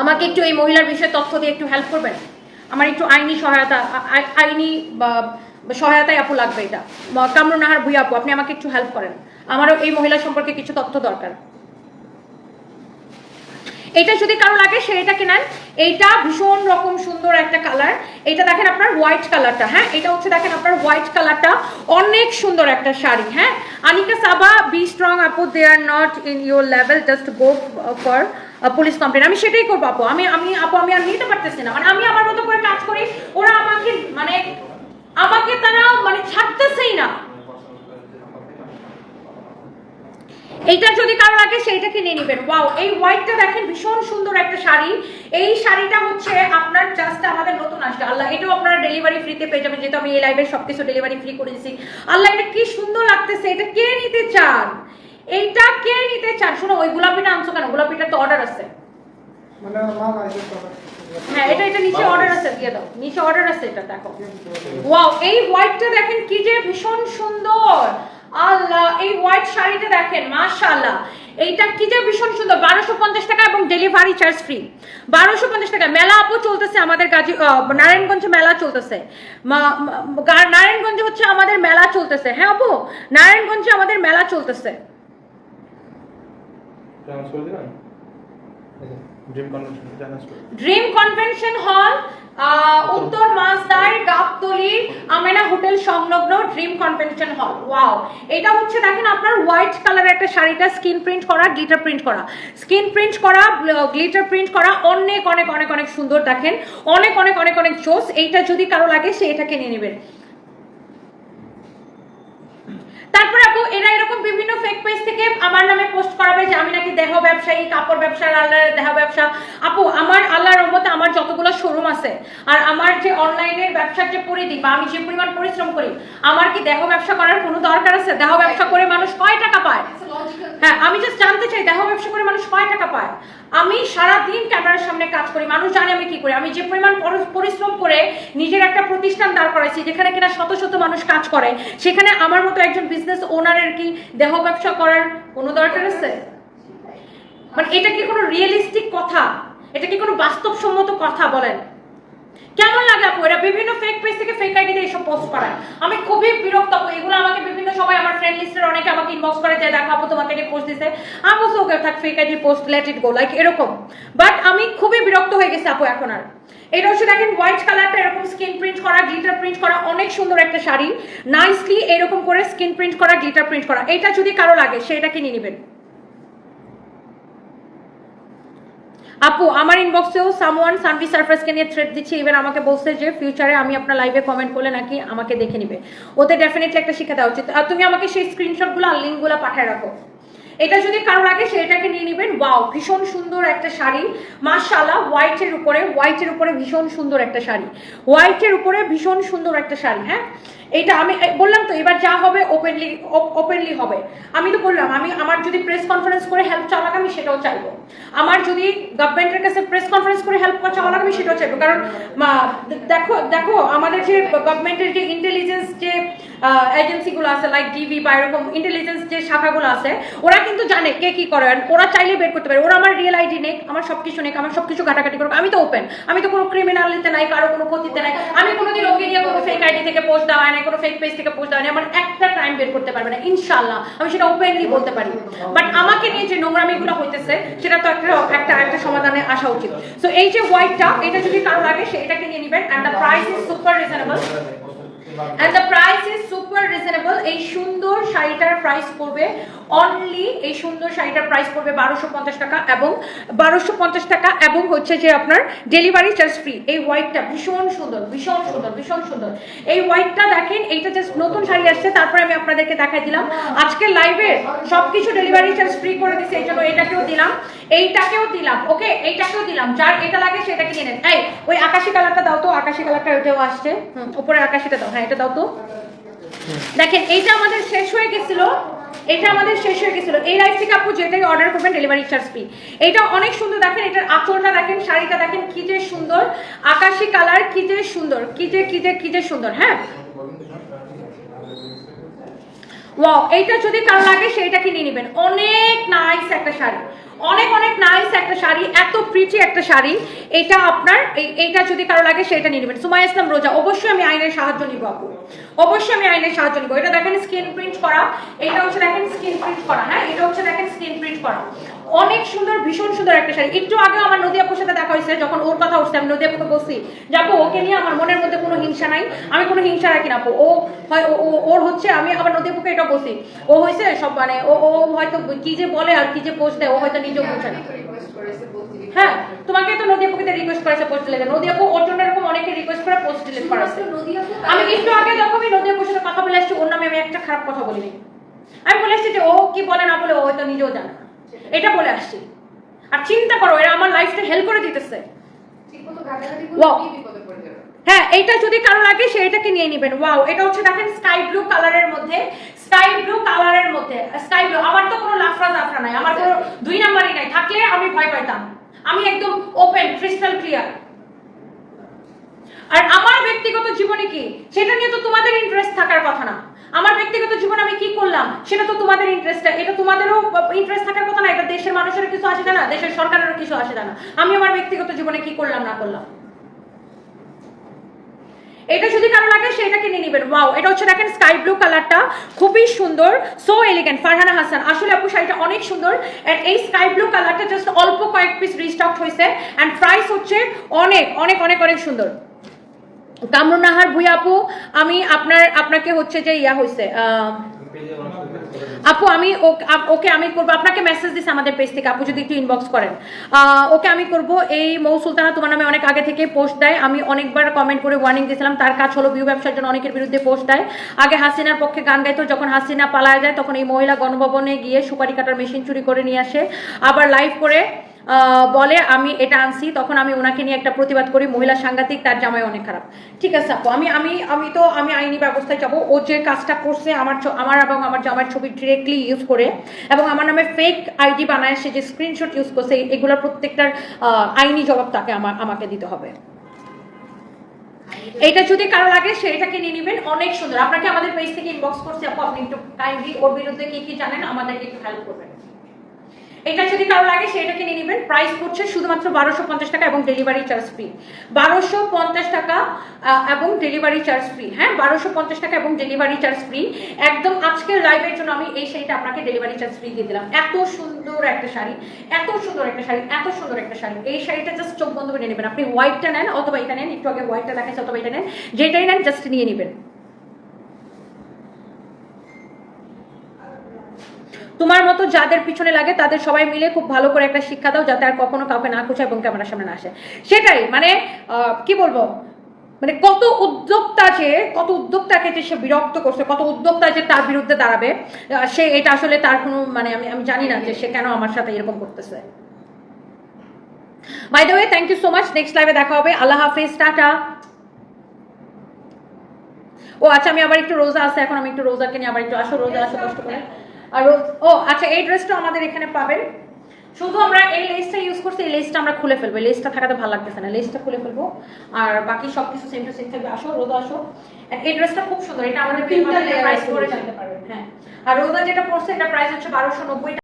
আমাকে একটু এই মহিলার বিষয়ে তথ্য দিয়ে একটু হেল্প করবেন? আমার একটু আইনি সহায়তা আইনি সহায়তায় আপু লাগবে এটা। কামরুন নাহার ভুই আপু, আপনি আমাকে একটু হেল্প করেন। আমারও এই মহিলা সম্পর্কে কিছু তথ্য দরকার। এটা যদি কারও লাগে সেটাকে নেন এইটা ভীষণ রকম সুন্দর একটা কালার এটা দেখেন আপনার হোয়াইট কালারটা হ্যাঁ? এটা হচ্ছে দেখেন আপনার হোয়াইট কালারটা অনেক সুন্দর একটা শাড়ি হ্যাঁ? আনিকা সাবা বি স্ট্রং আপু they are not in your level just go for police complaint আমি সেটাই করব, আপু। আমি আমি, আপু, আমি আর নিতে পারতেছি না। মানে আমি আমার মতো করে কাজ করি, ওরা আমাকে মানে আমাকে তারা মানে ছাড়তেছেই না। এইটা যদি কারও লাগে, সেইটাকে নিয়ে নেবেন। ওয়াও এই হোয়াইটটা দেখেন, ভীষণ সুন্দর একটা শাড়ি। এই শাড়িটা হচ্ছে আপনার জাস্ট আমাদের নতুন আসবে। আল্লাহ, এটাও আপনারা ডেলিভারি ফ্রিতে পেয়ে যাবেন। যেহেতু আমি এই লাইভের সবকিছু ডেলিভারি ফ্রি করে দিচ্ছি আল্লাহ, এটা কি সুন্দর লাগতেছে, এটা কে নিতে চান? এইটা কে নিতে চান শোনো ওই গোলাপিটা আনছো কেন? গোলাপিটার তো অর্ডার আছে। মানে হ্যাঁ এটা এটা নিচে অর্ডার আছে দিয়ে দাও। নিচে অর্ডার আছে এটা দেখো। ওয়াও এই হোয়াইটটা দেখেন কি যে ভীষণ সুন্দর। আল্লাহ এই হোয়াইট শাড়িটা দেখেন মাশাআল্লাহ। এইটা কি যে ভীষণ সুন্দর। বারোশো পঞ্চাশ টাকা এবং ডেলিভারি চার্জ ফ্রি বারোশো পঞ্চাশ টাকা। মেলা আপু চলতেছে আমাদের গাজী আহ, নারায়ণগঞ্জে মেলা চলতেছে। নারায়ণগঞ্জে হচ্ছে আমাদের মেলা চলতেছে। হ্যাঁ আপু? নারায়ণগঞ্জে আমাদের মেলা চলতেছে। ড্রিম কনভেনশন হল উত্তর মাসদার গাবতলি আমেনা হোটেল সংলগ্ন ড্রিম কনভেনশন হল ওয়াও এটা হচ্ছে দেখেন আপনার হোয়াইট কালারের একটা শাড়িটা স্কিন প্রিন্ট করা গ্লিটার প্রিন্ট করা। স্কিন প্রিন্ট করা গ্লিটার প্রিন্ট করা অনেক অনেক অনেক অনেক সুন্দর দেখেন। অনেক অনেক অনেক অনেক চোস এইটা যদি কারও লাগে সে এটাকে নিয়ে নেবেন তারপর আপু এরা বিভিন্ন ফেক পেজ থেকে আমার নামে পোস্ট করাবে যে আমি নাকি দেহ ব্যবসায়ী, কাপড় ব্যবসার আল্লাহর দেহ ব্যবসা। আপু, আমার আল্লাহর রহমতে আমার যতগুলো শোরুম আছে আর আমার যে অনলাইনের ব্যবসার যে পরিধি বা আমি যে পরিমাণ পরিশ্রম করি, আমার কি দেহ ব্যবসা করার কোনো দরকার আছে? দেহ ব্যবসা করে মানুষ কয় টাকা পায়? হ্যাঁ আমি জাস্ট জানতে চাই, দেহ ব্যবসা করে মানুষ কয় টাকা পায়? আমি সারা দিন ক্যামেরার সামনে কাজ করি, মানুষ জানে আমি কি করি। আমি যে পরিমাণ পরিশ্রম করে নিজের একটা প্রতিষ্ঠান দাঁড় করাইছি, যেখানে কিনা শত শত মানুষ কাজ করে, সেখানে আমার মতো একজন বিজনেস ওনারের কি দেহ ব্যবসা করার কোনো দরকার আছে? মানে এটা কি কোনো রিয়েলিস্টিক কথা? এটা কি কোনো বাস্তবসম্মত কথা বলেন? কেমন লাগে আপু? এরা বিভিন্ন ফেক পেজ থেকে ফেক আইডি দিয়ে এসব পোস্ট করায়। আমি খুবই বিরক্ত আপু। এগুলো আমাকে বিভিন্ন সময় আমার ফ্রেন্ড লিস্টের অনেকে আমাকে ইনবক্স করে যে, দেখো আপু, তোমাকে নিয়ে পোস্ট দিছে। আমি বলছি, ওকে, থাক fake ID post let it go like এরকম। বাট আমি খুবই বিরক্ত হয়ে গেছি আপু এখন আর। এটা হচ্ছে দেখেন হোয়াইট কালারটা এরকম স্কিন প্রিন্ট করা গ্লিটার প্রিন্ট করা, অনেক সুন্দর একটা শাড়ি। নাইসলি এরকম করে স্কিন প্রিন্ট করা গ্লিটার প্রিন্ট করা। এটা যদি কারও লাগে সেটা কিনে নেবেন। আপু, আমার ইনবক্সেও সামওয়ান সানভি সার্ফেসকে নিয়ে থ্রেড দিচ্ছে ইভেন আমাকে বলছে যে ফিউচারে আমি আপনার লাইভে কমেন্ট করলে নাকি আমাকে দেখে নিবে। ওতে ডেফিনেটলি একটা শিক্ষা দেওয়া উচিত। আর তুমি আমাকে সেই স্ক্রিনশটগুলো আর লিঙ্কগুলো পাঠিয়ে রাখো। এটা যদি কারও লাগে সেটাকে নিয়ে নেবেন ওয়াও ভীষণ সুন্দর একটা শাড়ি। মাশাআল্লাহ হোয়াইটের উপরে হোয়াইটের উপরে ভীষণ সুন্দর একটা শাড়ি। হোয়াইটের উপরে ভীষণ সুন্দর একটা শাড়ি হ্যাঁ? এটা আমি বললাম তো, এবার যা হবে ওপেনলি ওপেনলি হবে। আমি তো বললাম, আমি, আমার যদি প্রেস কনফারেন্স করে হেল্প চাওয়া লাগে আমি সেটাও চাইব। আমার যদি গভর্নমেন্টের কাছে প্রেস কনফারেন্স করে হেল্প চাওয়া লাগে আমি সেটাও চাইব। কারণ দেখো দেখো, আমাদের যে গভর্নমেন্টের যে ইন্টেলিজেন্স যে এজেন্সিগুলো আছে লাইক ডিবি বা এরকম ইন্টেলিজেন্স যে শাখাগুলো আছে, ওরা কিন্তু জানে কে কি করে। ওরা চাইলে বের করতে পারে। ওরা আমার রিয়েল আইডি নেক, আমার সব কিছু নেই আমার সব কিছু ঘাটাঘাটি করুক। আমি তো ওপেন আমি তো কোনো ক্রিমিনালিতে নাই, কারও কোনো ক্ষতিতে নাই। আমি কোনোদিন ওকে দিয়ে কোনো ফেক আইডি থেকে পোস্ট দেওয়া হয় না কোনো ফেক পেজ থেকে পোস্ট দেওয়া আমার একটা টাইম বের করতে পারবে না ইনশাল্লাহ আমি সেটা ওপেনলি বলতে পারি। বাট আমাকে নিয়ে যে নোংরামিগুলো হইতেছে, সেটা তো একটা একটা একটা সমাধানে আসা উচিত। সো এই যে হোয়াইটটা এটা যদি কারও লাগে, সে এটাকে নিয়ে নেবেন and the price is super reasonable and the price is super reasonable এই সুন্দর শাড়িটার প্রাইস পড়বে। অনলি এই সুন্দর শাড়িটার প্রাইস পড়বে বারোশো পঞ্চাশ টাকা এবং বারোশো পঞ্চাশ টাকা এবং হচ্ছে যে আপনার ডেলিভারি চার্জ ফ্রি এই হোয়াইটটা ভীষণ সুন্দর ভীষণ সুন্দর ভীষণ সুন্দর। এই হোয়াইটটা দেখেন, এইটা জাস্ট নতুন শাড়ি আসছে, তারপরে আমি আপনাদেরকে দেখাই দিলাম। আজকে লাইভে সবকিছু ডেলিভারি চার্জ ফ্রি করে দিচ্ছে এই জন্য এটাকেও দিলাম। এইটাকেও দিলাম ওকে এইটাকেও দিলাম। যার এটা লাগে সেটাকে নিয়ে নেন। এই, ওই আকাশি কালারটা দাও তো, আকাশি কালারটা ওইটাও আসছে। উপরে আকাশিটা দাও। হ্যাঁ এটা দাও তো। দেখেন, এইটা আমাদের শেষ হয়ে গেছিল। এটা আমাদের শেষ হয়ে গেছিল। এই লাইফ থেকে আপু যেটাই অর্ডার করবেন ডেলিভারি চার্জ ফ্রি এটা অনেক সুন্দর দেখেন, এটার আঁচলটা দেখেন, শাড়িটা দেখেন, কি যে সুন্দর, আকাশি কালার কি যে সুন্দর, কি যে কি যে কি যে সুন্দর হ্যাঁ? ওয়াও এইটা যদি কারও লাগে সেইটা কিনে নেবেন। অনেক নাইস একটা শাড়ি। অনেক অনেক নাইস একটা শাড়ি, এত প্রিটি একটা শাড়ি। এটা আপনার, এই- এইটা যদি কারও লাগে সেটা নিয়ে নেবেন। সুমাই ইসলাম রোজা, অবশ্যই আমি আইনের সাহায্য নিব, আপু। অবশ্যই আমি আইনের সাহায্য নিব। এটা দেখেন স্ক্রিন প্রিন্ট করা। এটা হচ্ছে, দেখেন স্ক্রিন প্রিন্ট করা হ্যাঁ? এটা হচ্ছে, দেখেন স্ক্রিন প্রিন্ট করা। অনেক সুন্দর ভীষণ সুন্দর একটা শাড়ি। একটু আগে আমার নদী আপুর সাথে দেখা হয়েছে যখন ওর কথা উঠছে আমি নদী আপুকে বলছি যে আপু ওকে নিয়ে আমার মনের মধ্যে কোনো হিংসা নাই আমি কোনো হিংসা রাখি না। ও হয় ওর হচ্ছে আমি আবার নদী আপুকে এটা বলছি ও হয়েছে সব মানে ও ও হয়তো কি যে বলে আর কি যে পোস্ট দেয় ও হয়তো নিজেও বুঝে না। হ্যাঁ তোমাকে তো নদী আপুকে রিকোয়েস্ট করেছে পোস্ট ডিলিট নদী আপু ওর জন্য এরকম অনেকে রিকোয়েস্ট করে পোস্ট ডিলিট করেছে আমি একটু আগে যখনই নদী আপুর সাথে কথা বলে আসছি ওর নামে আমি একটা খারাপ কথা বলিনি। আমি বলে আসছি যে ও কি বলে না বলে ও হয়তো নিজেও জানে না। এটা বলে আসছি। আর চিন্তা করো এরা আমার লাইফটা হেল্প করে দিতেছে. হ্যাঁ এটা যদি কারও লাগে সেইটাকে নিয়ে নেবেন। ওয়াও এটা হচ্ছে দেখেন স্কাই ব্লু কালারের মধ্যে স্কাই ব্লু কালারের মধ্যে স্কাই ব্লু আমার তো কোনো লাফরা জাফরা নাই আমার কোনো দুই নাম্বারই নাই থাকলে আমি ভয় পাইতাম। আমি একদম ওপেন ক্রিস্টাল ক্লিয়ার আর আমার ব্যক্তিগত জীবনে কি? সেটা নিয়ে তো তোমাদের ইন্টারেস্ট থাকার কথা না। আমার ব্যক্তিগত জীবনে আমি কি করলাম? সেটা তো তোমাদের ইন্টারেস্ট এটা তোমাদেরও ইন্টারেস্ট থাকার কথা না। এটা দেশের মানুষের কিছু আসে না, দেশের সরকারেরও কিছু আসে না। আমি আমার ব্যক্তিগত জীবনে কি করলাম, না করলাম? এটা যদি কারও লাগে সেটা কিনে নেবেন। ওয়াও এটা হচ্ছে দেখেন স্কাই ব্লু কালারটা খুবই সুন্দর সো এলিগেন্ট ফারহানা হাসান, আসলে আপু, শাড়িটা অনেক সুন্দর। And এই স্কাই ব্লু কালারটা জাস্ট অল্প কয়েক পিস রিস্টক হয়েছে অ্যান্ড প্রাইস হচ্ছে অনেক অনেক অনেক অনেক সুন্দর। কামরুন নাহার ভুইয়া আপু, আমি আপনার, আপনাকে হচ্ছে যে ইয়া হয়েছে আপু, আমি ওকে আমি করব, আপনাকে মেসেজ দিছে আমাদের পেজ থেকে, আপু যদি একটু ইনবক্স করেন। ওকে আমি করব, এই মৌ সুলতানা তোমার নামে অনেক আগে থেকে পোস্ট দেয়। আমি অনেকবার কমেন্ট করে ওয়ার্নিং দিয়েছিলাম, তার কাজ হলো ভিউ ব্যবসার জন্য অনেকের বিরুদ্ধে পোস্ট দেয়। আগে হাসিনার পক্ষে গান গাইতো, যখন হাসিনা পালায় যায়, তখন এই মহিলা গণভবনে গিয়ে সুপারি কাটার মেশিন চুরি করে নিয়ে আসে। আবার লাইভ করে বলে, আমি এটা আনছি, তখন আমি ওনাকে নিয়ে একটা প্রতিবাদ করি, মহিলা সাংঘাতিক, তার জামাই অনেক খারাপ। ঠিক আছে, আপু, আমি আমি আমি তো, আমি আইনি ব্যবস্থায় যাব, ও যে কাজটা করছে, আমার আমার এবং আমার জামাইয়ের ছবি ডিরেক্টলি ইউজ করে, এবং আমার নামে ফেক আইডি বানায়, সে যে স্ক্রিনশট ইউজ করছে এগুলোর প্রত্যেকটার আইনি জবাব তাকে আমার আমাকে দিতে হবে। এটা যদি কারও লাগে সেটাকে নিয়ে নেবেন, অনেক সুন্দর। আপনাকে আমাদের পেজ থেকে ইনবক্স করছি, আপু, আপনি একটু কাইন্ডলি ওর বিরুদ্ধে কি কি জানেন, আমাদেরকে একটু হেল্প করবেন। এটা যদি কারও লাগে সেটাকে নিয়ে নেবেন। প্রাইস পড়ছে শুধুমাত্র বারোশো পঞ্চাশ টাকা এবং ডেলিভারি চার্জ ফ্রি বারোশো পঞ্চাশ টাকা এবং ডেলিভারি চার্জ ফ্রি হ্যাঁ বারোশো পঞ্চাশ টাকা এবং ডেলিভারি চার্জ ফ্রি একদম আজকের লাইভের জন্য আমি এই শাড়িটা আপনাকে ডেলিভারি চার্জ ফ্রি দিয়ে দিলাম। এত সুন্দর একটা শাড়ি, এত সুন্দর একটা শাড়ি, এত সুন্দর একটা শাড়ি। এই শাড়িটা জাস্ট চোখ বন্ধ করে নেবেন। আপনি হোয়াইটটা নেন, অথবা এটা নেন, একটু আগে হোয়াইটটা দেখাচ্ছে অথবা এটা নেন, যেটাই নেন জাস্ট নিয়ে নেবেন। তোমার মতো যাদের পিছনে লাগে, তাদের সবাই মিলে খুব ভালো করে একটা শিক্ষা দাও যাতে আর কখনো কাউকে না খুঁজে এবং ক্যামেরার সামনে না আসে। সেটাই মানে কি বলব? মানে কত উদ্যোক্তা যে, কত উদ্যোক্তাকে যে সে বিরক্ত করছে, কত উদ্যোক্তা যে তার বিরুদ্ধে দাঁড়াবে সে এটা আসলে তার কোনো মানে আমি আমি জানি না যে সে কেন আমার সাথে এরকম করতেছে। By the way thank you so much next লাইভে দেখা হবে। আল্লাহ হাফেজ, টাটা। ও আচ্ছা আমি আবার একটু রোজা আছে, এখন আমি একটু রোজাকে নিয়ে আবার একটু আসো, রোজা আসো, কষ্ট করে। আর ও আচ্ছা এই ড্রেসটা আমাদের এখানে পাবেন। শুধু আমরা এই লেসটা ইউজ করছি এই লেসটা আমরা খুলে ফেলব। লেসটা থাকাতে ভালো লাগতেছে না। লেসটা খুলে ফেলব। আর বাকি সবকিছু সেম টু সেম থাকবে। আসো রোদা আসো। এই ড্রেসটা খুব সুন্দর। এটা আমাদের প্রাইস করে। জানতে পারবেন। হ্যাঁ। আর রোদা যেটা পড়ছে এটা প্রাইস হচ্ছে বারোশো নব্বই